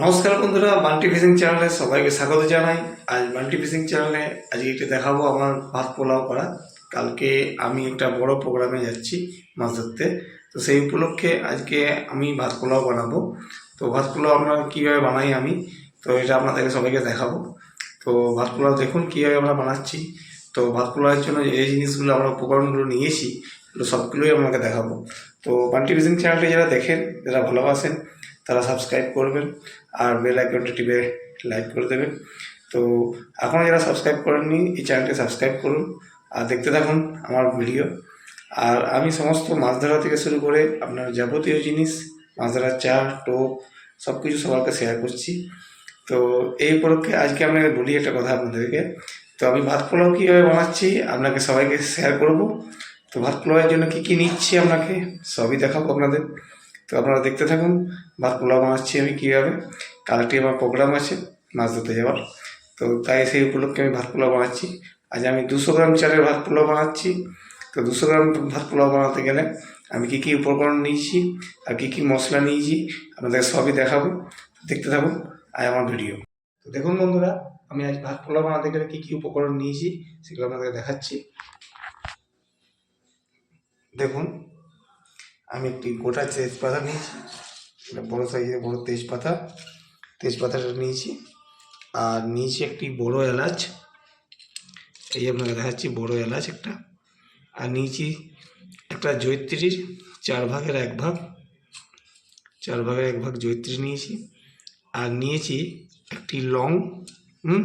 নমস্কার বন্ধুরা বান্টি ফিশিং চ্যানেলে সবাইকে স্বাগত জানাই। আজ বান্টি ফিশিং চ্যানেলে আজকে একটু দেখাবো আমার ভাত পোলাও করা। কালকে আমি একটা বড় প্রোগ্রামে যাচ্ছি মাছ ধরতে। তো সেই উপলক্ষে আজকে আমি ভাত পোলাও বানাবো। তো ভাত পোলাও আমরা কীভাবে বানাই আমি, তো এটা আপনাদেরকে সবাইকে দেখাবো। তো ভাত পোলাও দেখুন কীভাবে আমরা বানাচ্ছি। তো ভাত পোলাওয়ের জন্য এই জিনিসগুলো আমরা উপকরণগুলো নিয়েছি সবগুলোই আপনাকে দেখাবো। তো বান্টি ফিশিং চ্যানেলটি যারা দেখেন, যারা ভালোবাসেন তারা সাবস্ক্রাইব করবেন আর বেল আইকনটা টিপে লাইক করে দেবেন। তো এখনও যারা সাবস্ক্রাইব করেননি, এই চ্যানেলটি সাবস্ক্রাইব করুন আর দেখতে থাকুন আমার ভিডিও আর আমি সমস্ত মাছ ধরা থেকে শুরু করে আপনার যাবতীয় জিনিস, মাছ ধরার চা টোপ সব কিছু সবাইকে শেয়ার করছি। তো এই উপলক্ষে আজকে আপনাকে বলি একটা কথা আপনাদেরকে। তো আমি ভাত পোলাও কীভাবে বানাচ্ছি আপনাকে সবাইকে শেয়ার করব। তো ভাত পোলাওয়ের জন্য কী কী নিচ্ছি আপনাকে সবই দেখাবো আপনাদের। তো আপনারা দেখতে থাকুন, ভাত পোলাও বানাচ্ছি আমি কীভাবে, কালকে আমার প্রোগ্রাম আছে, মাছ ধরতে যাওয়ার। তো তাই সেই উপলক্ষে আমি ভাত পোলাও বানাচ্ছি। আজ আমি দুশো গ্রাম চালের ভাত পোলাও বানাচ্ছি। তো দুশো গ্রাম ভাত পোলাও বানাতে গেলে আমি কী কী উপকরণ নিয়েছি, আর কী কী মশলা নিয়েছি, আপনাদের সবই দেখাবো। দেখতে থাকুন, আজ আমার ভিডিও। তো দেখুন বন্ধুরা, আমি আজ ভাত পোলাও বানাতে গেলে কী কী উপকরণ নিয়েছি, সেগুলো আপনাদের দেখাচ্ছি। দেখুন আমি একটি গোটা তেজপাতা নিয়েছি, একটা বড়ো সাইজের বড়ো তেজপাতা, তেজপাতাটা নিয়েছি। আর নিয়েছি একটি বড় এলাচ। এই আপনাকে দেখাচ্ছি, বড় এলাচ একটা। আর নিয়েছি একটা জৈত্রীর চার ভাগের এক ভাগ। চার ভাগের এক ভাগ জৈত্রী নিয়েছি। আর নিয়েছি একটি লং, হুম?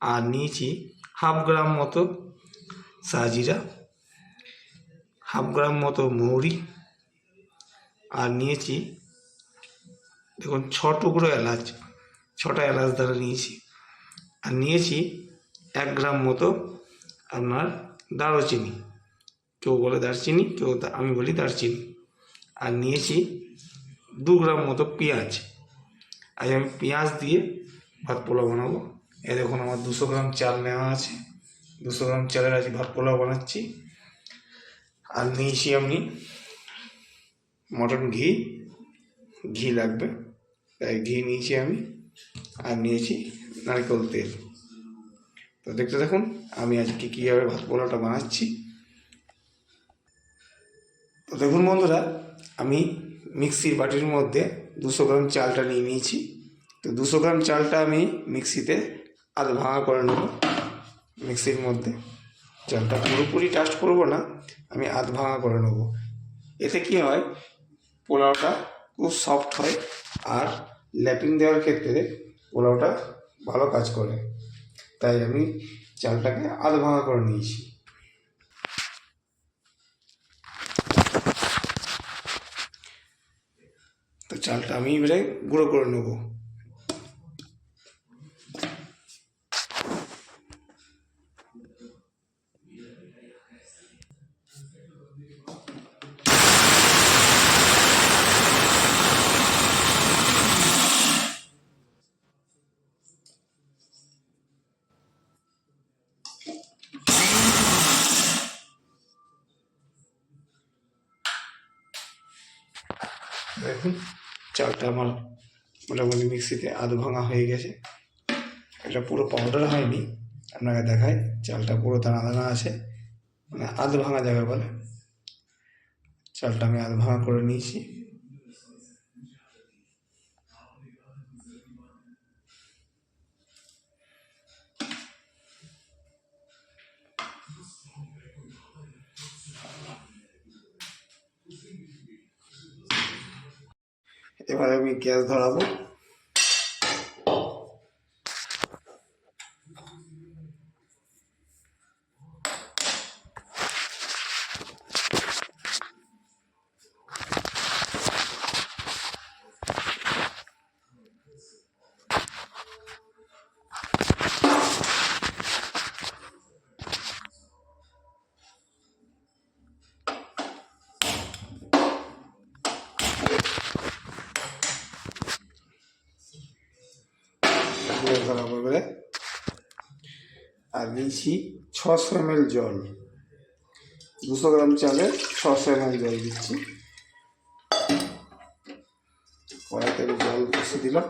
আর নিয়েছি হাফ গ্রাম মতো সাজিরা, হাফ গ্রাম মতো মৌরি। আর নিয়েছি দেখুন ছ টুকরো এলাচ, ছটা এলাচ দ্বারা নিয়েছি। আর নিয়েছি এক গ্রাম মতো আপনার দারুচিনি। কেউ বলে দারচিনি, কেউ আমি বলি দারচিনি। আর নিয়েছি দু গ্রাম মতো পেঁয়াজ। আজ আমি পেঁয়াজ দিয়ে ভাত পোলাও বানাবো। এ দেখুন আমার দুশো গ্রাম চাল নেওয়া আছে। দুশো গ্রাম চালের আজ ভাত পোলাও বানাচ্ছি। আর নিয়েছি আমি মটন ঘি ঘি লাগবে। তাই ঘি নিয়েছি আমি, আর নিয়েছি নারকেল তেল। তো দেখতে দেখুন আমি আজকে কীভাবে ভাত পোলাওটা বানাচ্ছি। তো দেখুন বন্ধুরা, আমি মিক্সির বাটির মধ্যে দুশো গ্রাম চালটা নিয়ে নিয়েছি। তো দুশো গ্রাম চালটা আমি মিক্সিতে আধ ভাঙা করে নেব। মিক্সির মধ্যে চালটা পুরোপুরি টাস্ট করব না, আমি আধ ভাঙা করে নেব। এতে কি হয় পোলাওটা খুব সফট হয় আর ল্যাপিং দেওয়ার ক্ষেত্রে পোলাওটা ভালো কাজ করে। তাই আমি চালটাকে আধ ভাঙা করে নিয়েছি। তো চালটা আমি এবারে গুঁড়ো করে নেব। দেখুন চালটা আমার মোটামুটি মিক্সিতে আধ ভাঙা হয়ে গেছে। এটা পুরো পাউডার হয়নি, আপনাকে দেখায় চালটা পুরো দানা দানা আছে। মানে আধ ভাঙা যাবে বলে। চালটা আমি আধ ভাঙা করে নিয়েছি। এবার আমি গ্যাস ধরাবো। ধরাবো এবারে আর দিয়েছি ছশো এম জল। দুশো গ্রাম চালে ছশো এম জল দিচ্ছি। কড়াইতে জল বসিয়ে দিলাম।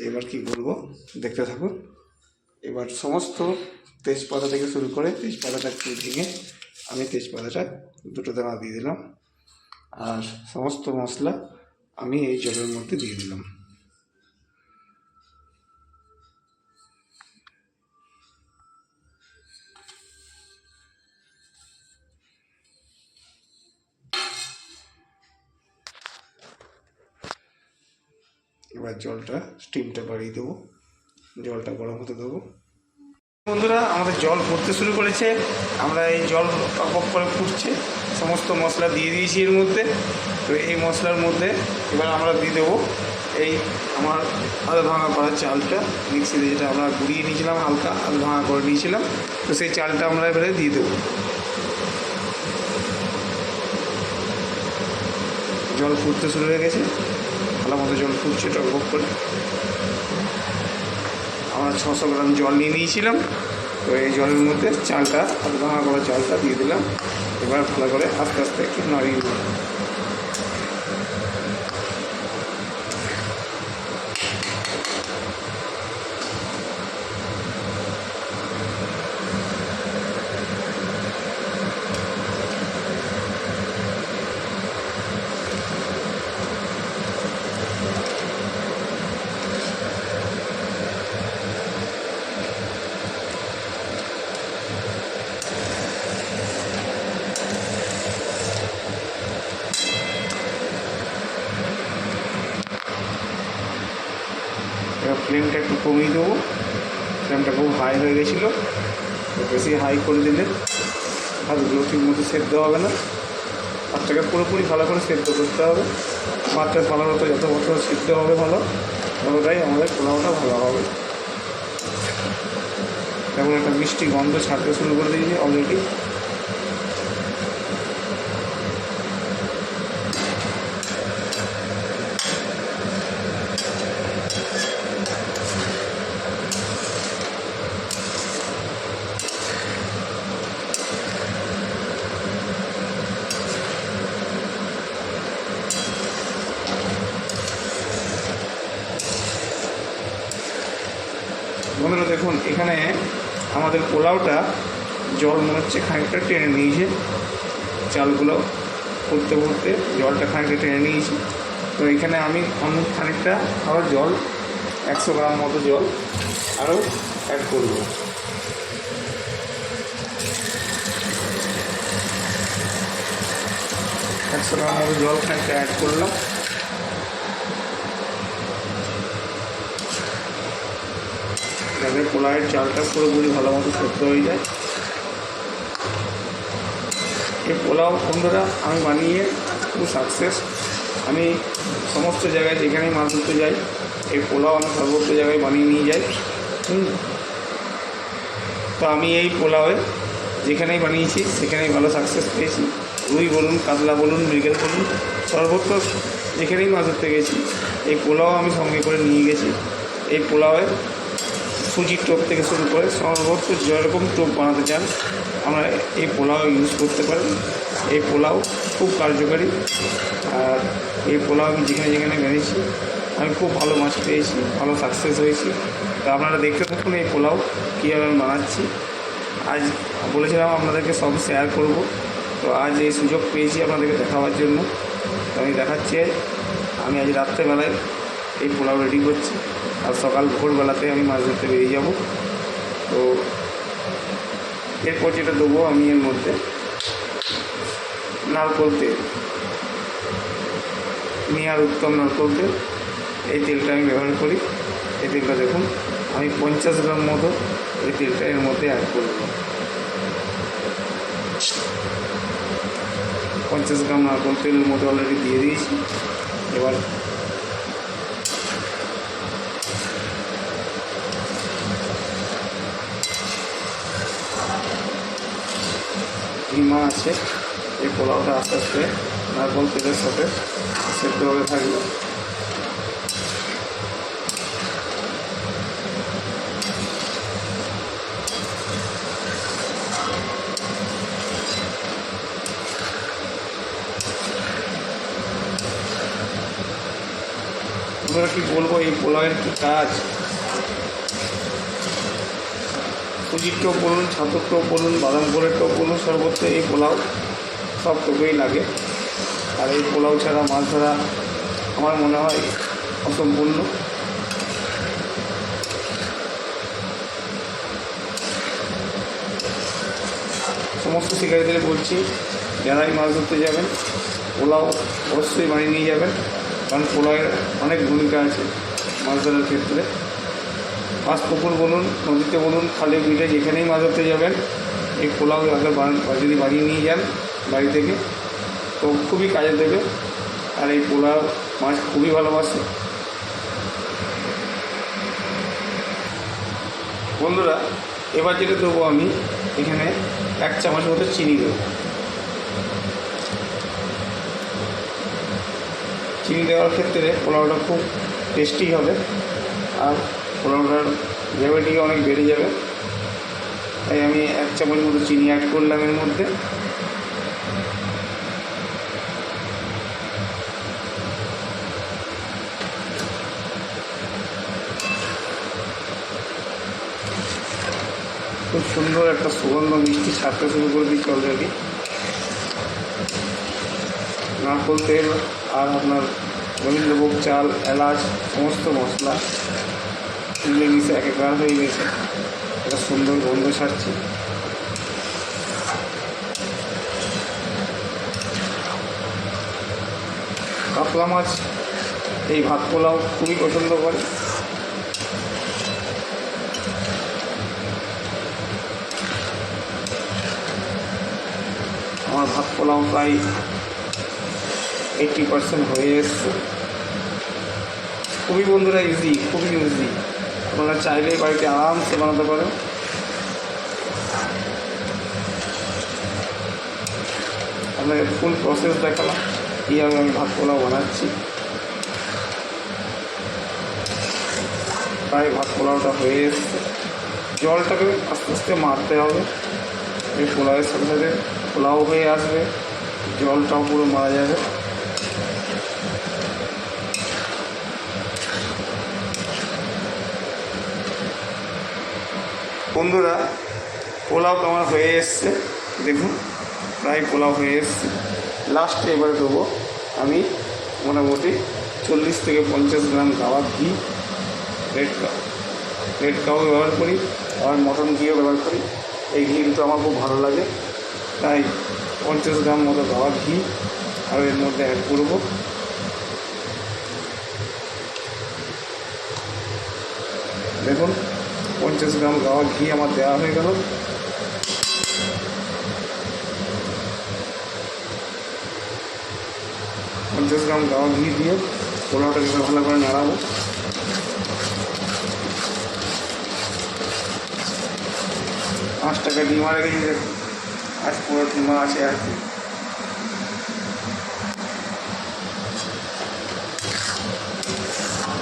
এবার কি করব দেখতে থাকুন। এবার সমস্ত তেজপাতা থেকে শুরু করে তেজপাতাটা একটু ভেঙে আমি তেজপাতাটা দুটো দানা দিয়ে দিলাম। আর সমস্ত মশলা আমি এই জলের মধ্যে দিয়ে দিলাম। এবার জলটা স্টিমটা বাড়িয়ে দেবো। জলটা গরম হতে দেবো। বন্ধুরা, আমাদের জল ফুটতে শুরু করেছে। আমরা এই জল টক করে ফুটছে সমস্ত মশলা দিয়ে দিয়েছি এর মধ্যে। তো এই মশলার মধ্যে এবার আমরা দিয়ে দেবো এই আমার আদা ভাঙা করা চালটা। মিক্সিতে যেটা আমরা গুঁড়িয়ে নিয়েছিলাম, হালকা আদা ভাঙা করে নিয়েছিলাম। তো সেই চালটা আমরা এবারে দিয়ে দেবো। জল ফুটতে শুরু হয়ে গেছে। ভালো মতো জল ফুটছে টকবক করে। আমরা ছশো গ্রাম জল নিয়ে নিয়েছিলাম। তো এই জলের মধ্যে চালটা ভাঙা করা চালটা দিয়ে দিলাম। এবার ভালো করে আস্তে আস্তে একটু নাড়িয়ে দিলাম। ফ্লেমটা একটু কমিয়ে দেবো। ফ্লেমটা খুব হাই হয়ে গেছিল। বেশি হাই করে দিলে ভাতগুলো ঠিক মতো সেদ্ধ হবে না। ভাতটাকে পুরোপুরি ভালো করে সেদ্ধ করতে হবে। ভাতটা ভালো মতো যত মতো সিদ্ধ হবে ভালো, ততটাই আমাদের পোলাওটা ভালো হবে। যেমন একটা মিষ্টি গন্ধ ছাড়তে শুরু করে দিয়েছি অলরেডি বন্ধুরা দেখুন এখানে আমাদের পোলাওটা জল মনে হচ্ছে খানিকটা টেনে নিয়েছে। চালগুলো ফুটতে ফুটতে জলটা খানিকটা টেনে নিয়েছি। তো এখানে আমি অন্য খানিকটা আরও জল, একশো গ্রাম মতো জল আরও অ্যাড করব। একশো গ্রাম মতো জল খানিকটা অ্যাড করলাম। যাতে পোলাওয়ের চালটা পুরোপুরি ভালো মতো সেদ্ধ হয়ে যায়। এই পোলাও বন্ধুরা, আমি বানিয়ে খুব সাকসেস আমি সমস্ত জায়গায় যেখানেই মাছ ধরতে যাই, এই পোলাও আমি সর্বত্র জায়গায় বানিয়ে নিয়ে যাই। হুম। তো আমি এই পোলাওয়ে যেখানেই বানিয়েছি, সেখানেই ভালো সাকসেস পেয়েছি। রুই বলুন, কাতলা বলুন, মৃগেল বলুন, সর্বত্র যেখানেই মাছ ধরতে গেছি, এই পোলাও আমি সঙ্গে করে নিয়ে গেছি। এই পোলাওয়ে সুজির টোপ থেকে শুরু করে সর্বত্র যেরকম টোপ বানাতে চান, আমরা এই পোলাও ইউজ করতে পারেন এই পোলাও খুব কার্যকারী। আর এই পোলাও আমি যেখানে যেখানে বেরিয়েছি আমি খুব ভালো মাছ পেয়েছি, ভালো সাকসেস হয়েছি। তো আপনারা দেখতে থাকুন এই পোলাও কীভাবে আমি বানাচ্ছি। আজ বলেছিলাম আপনাদেরকে সব শেয়ার করব। তো আজ এই সুযোগ পেয়েছি আপনাদেরকে দেখাবার জন্য। তো আমি দেখাচ্ছি, আমি আজ রাত্রেবেলায় এই পোলাও রেডি করছি। আর সকাল ভোরবেলাতে আমি মাছ ধরতে বেরিয়ে যাব। তো এরপর যেটা দেবো আমি এর মধ্যে নারকোল তেল নিয়ার উত্তম নারকোল তেল এই তেলটা আমি ব্যবহার করি। এই তেলটা দেখুন, আমি পঞ্চাশ গ্রাম মতো এই তেলটা এর মধ্যে অ্যাড করব পঞ্চাশ গ্রাম নারকোল তেলের মধ্যে অলরেডি দিয়ে দিয়েছি। এবার ডিমা আছে, এই পোলাওটা আস্তে আস্তে নারকল তেলের সাথে সেদ্ধ হয়ে থাকবে বন্ধুরা কি বলব, এই পোলাওয়ের কি কাজ? সুজির টোপ বলুন ছাতুর বলুন, বাদাম গোলের টোপ বলুন, সর্বত্র এই পোলাও সব টোপেই লাগে। আর এই পোলাও ছাড়া, মাছ ধরা আমার মনে হয় অসম্পূর্ণ। সমস্ত শিকারীদের বলছি, যারাই মাছ ধরতে যাবেন, পোলাও অবশ্যই বানিয়ে নিয়ে যাবেন, কারণ পোলাওয়ের অনেক ভূমিকা আছে মাছ ধরার ক্ষেত্রে। মাছ পুকুর বলুন, নদীতে বলুন, খালে বিলে যেখানেই মাছ ধরতে যাবেন, এই পোলাও আগে যদি বানিয়ে নিয়ে যান বাড়ি থেকে, তো খুবই কাজে দেবে। আর এই পোলাও মাছ খুবই ভালোবাসে। বন্ধুরা, এবার যেটা দেবো আমি, এখানে এক চামচ মতো চিনি দেবো। চিনি দেওয়ার ক্ষেত্রে পোলাওটা খুব টেস্টি হবে। আর পোলাওটার গ্রেভিটি অনেক বেড়ে যাবে। তাই আমি এক চামচ মতো চিনি অ্যাড করলাম এর মধ্যে। খুব সুন্দর একটা সুগন্ধ মিষ্টি ছাড়তে শুরু করে দিচ্ছি অলরেডি নারকোল তেল আর আপনার গোবিন্দভোগ চাল, এলাচ, সমস্ত মশলা। মিলে মিশে একাকার হয়ে গেছে। একটা সুন্দর গন্ধ ছাড়ছে। কাতলা মাছ, এই ভাত পোলাও খুবই পছন্দ করে। আমার ভাত পোলাও প্রায় এইটটি পার্সেন্ট হয়ে এসছে। খুবই বন্ধুরা ইজি খুবই ইজি আপনারা চাইলে বাড়িতে আরামসে বানাতে পারেন আপনাদের ফুল প্রসেস দেখালাম, কীভাবে আমি ভাত পোলাও বানাচ্ছি। প্রায় ভাত পোলাওটা হয়ে এসছে। জলটাকে আস্তে আস্তে মারতে হবে। এই পোলাওয়ের সাথে সাথে পোলাও হয়ে আসবে, জলটাও পুরো মারা যাবে। বন্ধুরা, পোলাও তো আমার হয়ে এসছে। দেখুন, প্রায় পোলাও হয়ে এসছে। লাস্টে এবারে দেবো আমি মোটামুটি চল্লিশ থেকে পঞ্চাশ গ্রাম গাওয়া ঘি রেড কাউ রেড কাউ ব্যবহার করি আর মটন ঘিও ব্যবহার করি। এই ঘি দুটো আমার খুব ভালো লাগে। তাই পঞ্চাশ গ্রাম মতো গাওয়া ঘি, আর এর মধ্যে অ্যাড করব। দেখুন পঞ্চাশ গ্রাম গাওয়া ঘি আমার দেওয়া হয়ে গেল। পঞ্চাশ গ্রাম গাওয়া ঘি দিয়ে পোলাওটাকে ভালো করে নাড়াবো। পাঁচ টাকা ডিমা রেখেছি দেখুন আজ পুরো ডিমা আছে আর কি।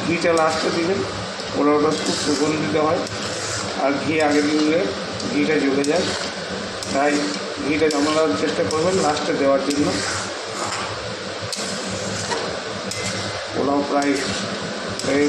ঘিটা লাস্টে দিবেন, পোলাওটা খুব সুগন্ধিত হয়। আর ঘি আগে দিলে ঘিটা জ্বলে যায়। তাই ঘিটা জমানোর চেষ্টা করবেন লাস্টে দেওয়ার জন্য। পোলাও প্রায় হয়ে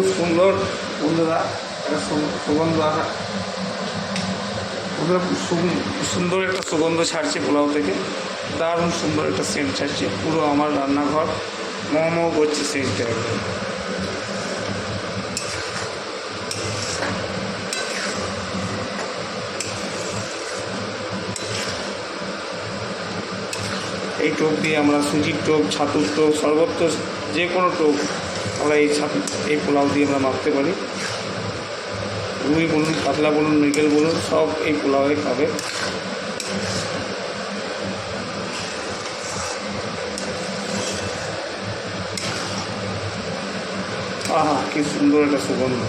খুব সুন্দর। বন্ধুরা, একটা সুগন্ধ আসা সুন্দর একটা সুগন্ধ ছাড়ছে পোলাও থেকে। দারুণ সুন্দর একটা সেন্ট ছাড়ছে পুরো আমার রান্নাঘর। মোমো করছে সেন্টটা একদম। এই টোপ দিয়ে আমরা সুজির টোপ, ছাতুর টোপ, সর্বত্র যে কোনো টোপ আমরা এই এই পোলাও দিয়ে আমরা মাখতে পারি। রুই বলুন, কাতলা বলুন, মৃগেল বলুন, সব এই পোলাওয়ে খাবে। আহা, কি সুন্দর একটা সুগন্ধ।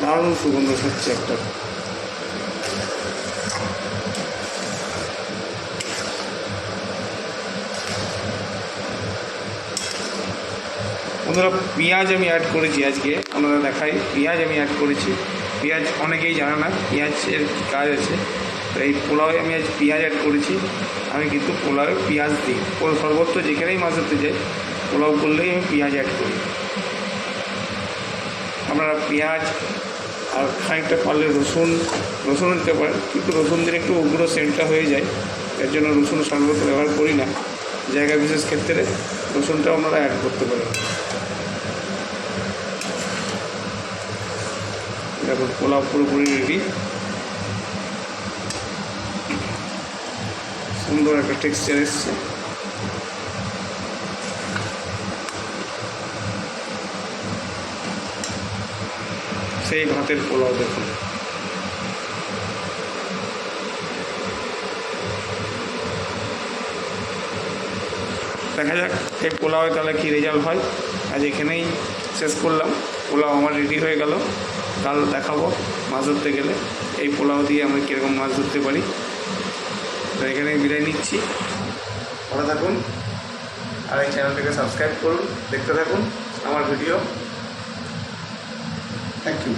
দারুণ সুগন্ধ হচ্ছে একটা। বন্ধুরা পেঁয়াজ আমি অ্যাড করেছি আজকে, আপনারা দেখাই। পেঁয়াজ আমি অ্যাড করেছি। পেঁয়াজ অনেকেই জানে না, পেঁয়াজের কাজ আছে? তো এই পোলাওয়ে আমি আজ পেঁয়াজ অ্যাড করেছি। আমি কিন্তু পোলাওয়ে পেঁয়াজ দিই। সর্বত্র যেখানেই মাছ ধরতে যাই, পোলাও করলেই আমি পেঁয়াজ অ্যাড করি। আপনারা পেঁয়াজ আর খানিকটা পারলে রসুন রসুন দিতে পারেন। কিন্তু রসুন দিলে একটু উগ্র সেন্টটা হয়ে যায়। এর জন্য রসুন সর্বত্র ব্যবহার করি না। জায়গা বিশেষ ক্ষেত্রে রসুনটাও আপনারা অ্যাড করতে পারেন। দেখুন পোলাও পুরোপুরি রেডি সুন্দর একটা টেক্সচার এসছে। সেই ভাতের পোলাও দেখুন। দেখা যাক, এই পোলাওয়ে তাহলে কী রেজাল্ট হয়। আজ এখানেই শেষ করলাম। পোলাও আমার রেডি হয়ে গেল। কাল দেখাবো মাছ ধরতে গেলে। এই পোলাও দিয়ে আমি কীরকম মাছ ধরতে পারি। তো এখানে বিদায় নিচ্ছি। ভালো থাকুন। আর এই চ্যানেলটাকে সাবস্ক্রাইব করুন। দেখতে থাকুন আমার ভিডিও। Thank you